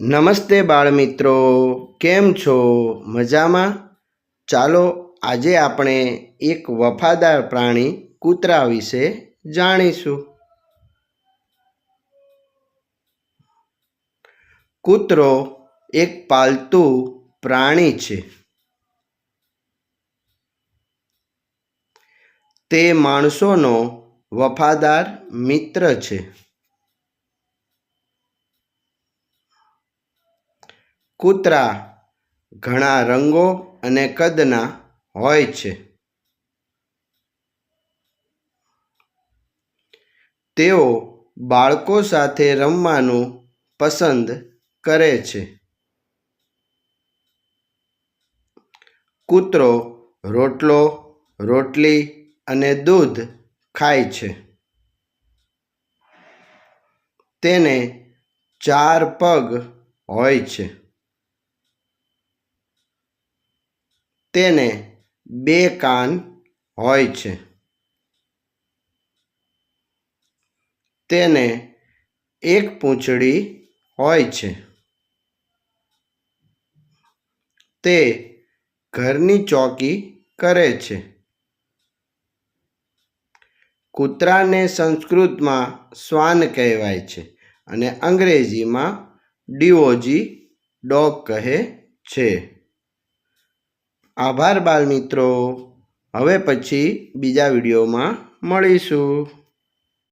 નમસ્તે બાળમિત્રો, કેમ છો? મજામાં? ચાલો, આજે આપણે એક વફાદાર પ્રાણી કૂતરા વિશે જાણીશું. કૂતરો એક પાલતુ પ્રાણી છે. તે માણસોનો વફાદાર મિત્ર છે. કૂતરા ઘણા રંગો અને કદના હોય છે. તેઓ બાળકો સાથે રમવાનું પસંદ કરે છે. કૂતરો રોટલો, રોટલી અને દૂધ ખાય છે. તેને ચાર પગ હોય છે. તેને બે કાન હોય છે. તેને એક પૂંછડી હોય છે. તે ઘરની ચોકી કરે છે. કૂતરાને સંસ્કૃતમાં શ્વાન કહેવાય છે અને અંગ્રેજીમાં ડિવોજી ડોગ કહે છે. આભાર બાળ મિત્રો હવે પછી બીજા વિડીયોમાં મળીશું.